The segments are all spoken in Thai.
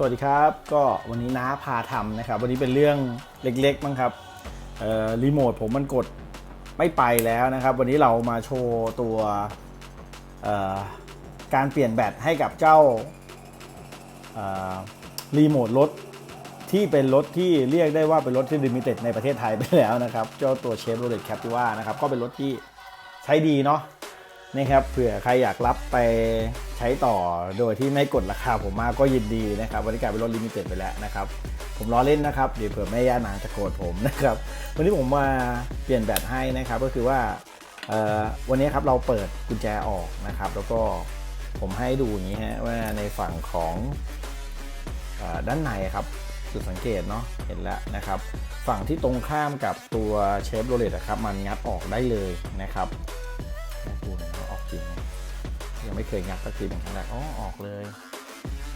สวัสดีครับก็วันนี้น้าพาทำนะครับ วันนี้เป็นเรื่องเล็กๆมั้งครับรีโมทผมมันกดไม่ไปแล้วนะครับ วันนี้เรามาโชว์ตัวการเปลี่ยนแบตให้กับเจ้ารีโมทรถที่เป็นรถที่เรียกได้ว่าเป็นรถที่ลิมิเต็ดในประเทศไทยไปแล้วนะครับ เจ้าตัวเชฟโรเลตแคปติว่านะครับ ก็เป็นรถที่ใช้ดีเนาะ นี่ครับเผื่อใครอยากรับไปใช้ต่อโดยที่ไม่กดราคาผมมากก็ยินดีนะครับวันนี้กลายเป็นรถลิมิเต็ดไปแล้วนะครับ ผมล้อเล่นนะครับเดี๋ยวเผื่อแม่ย่านางจะโกรธผมนะครับวันนี้ผมมาเปลี่ยนแบตให้นะครับก็คือว่าวันนี้ครับเราเปิดกุญแจออกนะครับ แล้วก็ผมให้ดูอย่างนี้ฮะว่าในฝั่งของอด้านในครับจุดสังเกตเนาะเห็นแล้วนะครับ ฝั่งที่ตรงข้ามกับตัวเชฟโรเลตนะครับ มันงัดออกได้เลยนะครับดู จริง ยังไม่เคยงัดสักทีเป็นครั้งแรกอ๋อออกเลย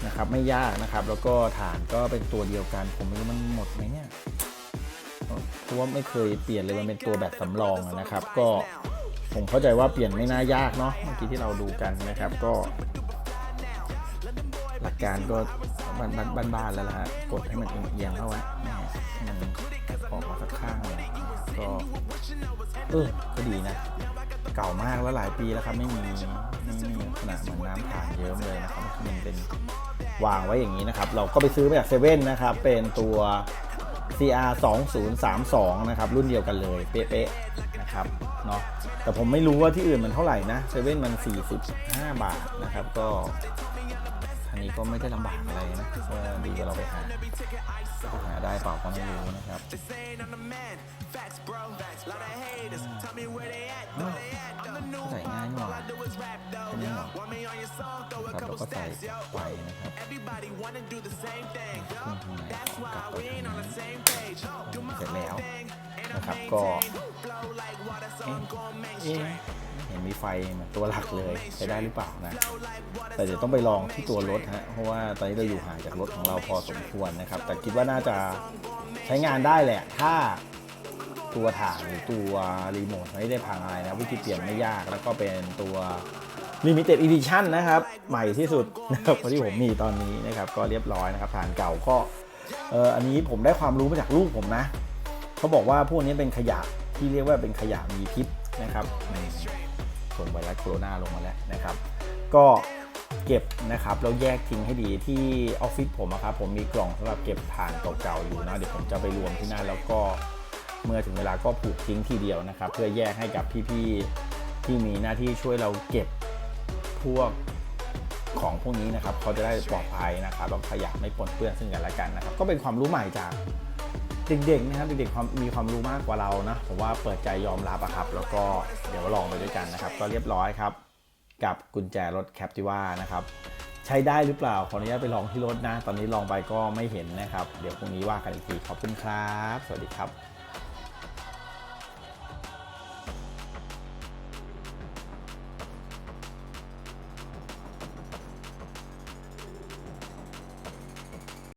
นะครับ ไม่ยากนะครับ แล้วก็ฐานก็เป็นตัวเดียวกัน ผมไม่รู้มันหมดไหมเนี่ยเพราะว่าไม่เคยเปลี่ยนเลยมันเป็นตัวแบบสำรองนะครับ ก็ผมเข้าใจว่าเปลี่ยนไม่น่ายากเนาะเมื่อกี้ที่เราดูกันนะครับก็ หลักการก็บ้านบ้านบ้านๆแล้วล่ะฮะกดให้มันเอียงเข้าไว้นะฮะมันออกมาสักข้างหนึ่งก็เออก็ดีนะ เก่ามากแล้วหลายปีแล้วครับไม่มีไม่มีลักษณะเหมือนน้ำผ่านเยิ้มเลยนะครับมันเป็นวางไว้อย่างนี้นะครับ เราก็ไปซื้อมาจากเซเว่นนะครับ เป็นตัว CR 2032นะครับ รุ่นเดียวกันเลยเป๊ะๆนะครับเนาะแต่ผมไม่รู้ว่าที่อื่นมันเท่าไหร่นะเซเว่นมัน 45 บาทนะครับ ก็ นนี้ก็ไม่ได้ลำบากอะไรนะก็ดีกว่าเราไปหาหาได้เปล่าก็ไม่รู้นะครับอ้าวใส่ง่ายหน่อยใช่ไหมหรอครับแล้วก็ใส่ไปนะครับขึ้นทางไหนกลับไปทางนั้นเสร็จแล้ว นะครับ ก็เห็นมีไฟมือนตัวหลักเลยใช้ได้หรือเปล่านะ แต่เดี๋ยวต้องไปลองที่ตัวรถฮะ เพราะว่าตอนนี้เราอยู่ห่างจากรถของเราพอสมควรนะครับ แต่คิดว่าน่าจะใช้งานได้แหละ ถ้าตัวถ่านหรือตัวรีโมทไม่ได้พังอะไรนะ วิธีเปลี่ยนไม่ยากแล้วก็เป็นตัว Limited Edition นะครับ ใหม่ที่สุดนะครับที่ผมมีตอนนี้นะครับ ก็เรียบร้อยนะครับฐานเก่าก็เอออันนี้ผมได้ความรู้มาจากลูกผมนะ เขาบอกว่าพวกนี้เป็นขยะที่เรียกว่าเป็นขยะมีพิษนะครับนี่ส่งไวรัสโคโรนาลงมาแล้วนะครับ ก็เก็บนะครับแล้วแยกทิ้งให้ดีที่ออฟฟิศผมอะครับผมมีกล่องสำหรับเก็บถ่านเก่าๆอยู่นะเดี๋ยวผมจะไปรวมที่นั่นแล้วก็เมื่อถึงเวลาก็ผูกทิ้งทีเดียวนะครับ เพื่อแยกให้กับพี่ๆที่มีหน้าที่ช่วยเราเก็บพวกของพวกนี้นะครับเขาจะได้ปลอดภัยนะครับแล้วขยะไม่ปนเปื้อนซึ่งกันและกันนะครับ ก็เป็นความรู้ใหม่จาก เด็กๆนะครับเด็กๆมมีความรู้มากกว่าเรานะผมว่าเปิดใจยอมรับอะครับ แล้วก็เดี๋ยวลองไปด้วยกันนะครับ ก็เรียบร้อยครับ กับกุญแจรถแคปติว่านะครับใช้ได้หรือเปล่า ขออนุญาตไปลองที่รถนะ ตอนนี้ลองไปก็ไม่เห็นนะครับ เดี๋ยวพรุ่งนี้ว่ากันอีกทีขอบคุณครับ สวัสดีครับ